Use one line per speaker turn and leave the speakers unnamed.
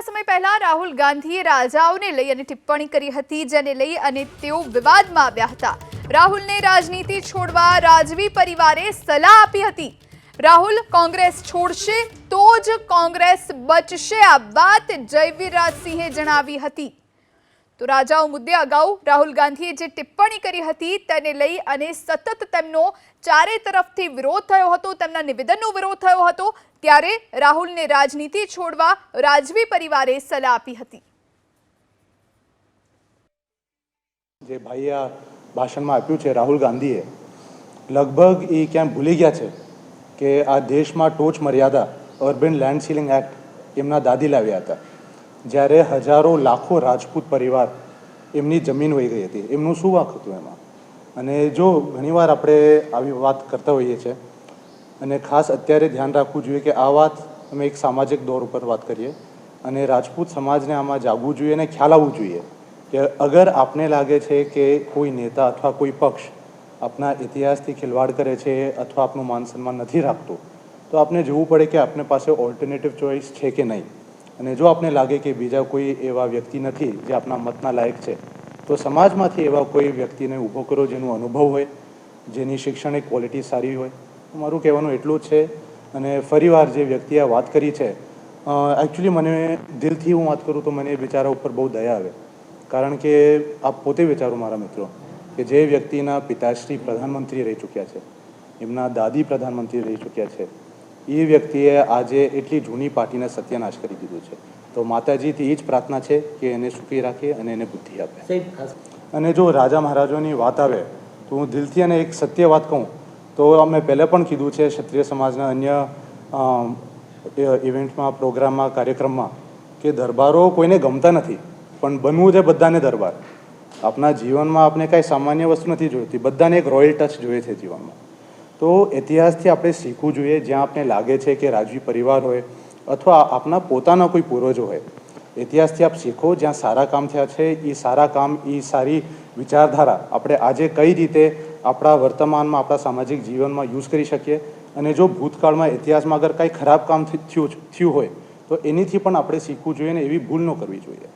થોડા સમય પહેલા રાહુલ ગાંધીએ રાજાઓને લઈ અને ટિપ્પણી કરી હતી, જેને લઈ અને તેઓ વિવાદમાં આવ્યા હતા. રાહુલને રાજનીતિ છોડવા રાજવી પરિવારે સલાહ આપી હતી. રાહુલ, કોંગ્રેસ છોડશે તો જ કોંગ્રેસ બચશે, આ વાત જયવીરાજસિંહે જણાવી હતી. તો રાજાઓ મુદ્દે અગાઉ રાહુલ ગાંધીએ જે ટિપ્પણી કરી હતી તેને લઈ અને સતત તેમનો ચારે તરફથી વિરોધ થયો હતો, તેમના નિવેદનનો વિરોધ થયો હતો, ત્યારે રાહુલને રાજનીતિ છોડવા રાજવી પરિવારે સલાહ આપી હતી.
જે ભાઈએ આ ભાષણમાં આપ્યું છે રાહુલ ગાંધીએ, લગભગ એ ક્યાં ભૂલી ગયા છે કે આ દેશમાં ટોચ મર્યાદા અર્બન લેન્ડ સીલિંગ એક્ટ એમના દાદી લાવ્યા હતા. જ્યારે હજારો, લાખો રાજપૂત પરિવાર એમની જમીન વહી ગઈ હતી. એમનું શું વાંક હતું એમાં? અને જો ઘણીવાર આપણે આવી વાત કરતા હોઈએ છીએ, અને ખાસ અત્યારે ધ્યાન રાખવું જોઈએ કે આ વાત અમે એક સામાજિક દોર ઉપર વાત કરીએ, અને રાજપૂત સમાજને આમાં જાગવું જોઈએ અને ખ્યાલ આવવું જોઈએ કે અગર આપને લાગે છે કે કોઈ નેતા અથવા કોઈ પક્ષ આપના ઇતિહાસથી ખિલવાડ કરે છે અથવા આપનું માન સન્માન નથી રાખતું, તો આપને જોવું પડે કે આપને પાસે ઓલ્ટરનેટિવ ચોઇસ છે કે નહીં. અને જો આપને લાગે કે બીજા કોઈ એવા વ્યક્તિ નથી જે આપના મતના લાયક છે, તો સમાજમાંથી એવા કોઈ વ્યક્તિને ઊભો કરો જેનો અનુભવ હોય, જેની શૈક્ષણિક ક્વોલિટી સારી હોય. મારું કહેવાનું એટલું છે અને ફરીવાર જે વ્યક્તિએ વાત કરી છે એકચ્યુઅલી મને દિલથી હું વાત કરું તો મને એ બિચારા ઉપર બહુ દયા આવે. કારણ કે આપ પોતે વિચારો મારા મિત્રો, કે જે વ્યક્તિના પિતાશ્રી પ્રધાનમંત્રી રહી ચૂક્યા છે, એમના દાદી પ્રધાનમંત્રી રહી ચૂક્યા છે એ વ્યક્તિએ આજે એટલી જૂની પાર્ટીને સત્યનાશ કરી દીધું છે. તો માતાજીથી એ જ પ્રાર્થના છે કે એને સુખી રાખે અને એને બુદ્ધિ આપે. અને જો રાજા મહારાજોની વાત આવે તો હું દિલથી અને એક સત્ય વાત કહું તો અમે પહેલાં પણ કીધું છે ક્ષત્રિય સમાજના અન્ય ઇવેન્ટમાં પ્રોગ્રામમાં કાર્યક્રમમાં કે દરબારો કોઈને ગમતા નથી પણ બનવું છે બધાને દરબાર. આપણા જીવનમાં આપણે કાંઈ સામાન્ય વસ્તુ નથી જોઈતી બધાને એક રોયલ ટચ જોઈએ છે જીવનમાં. તો ઇતિહાસથી આપણે શીખવું જોઈએ, જ્યાં આપણે લાગે છે કે રાજવી પરિવાર હોય અથવા આપના પોતાના કોઈ પૂર્વજો હોય. ઇતિહાસથી આપ શીખો, જ્યાં સારા કામ થયા છે એ સારા કામ એ સારી વિચારધારા આપણે આજે કઈ રીતે આપણા વર્તમાનમાં, આપણા સામાજિક જીવનમાં યુઝ કરી શકીએ અને જો ભૂતકાળમાં ઇતિહાસમાં અગર કાંઈ ખરાબ કામ થયું થયું હોય, તો એનીથી પણ આપણે શીખવું જોઈએ ને એવી ભૂલ ન કરવી જોઈએ.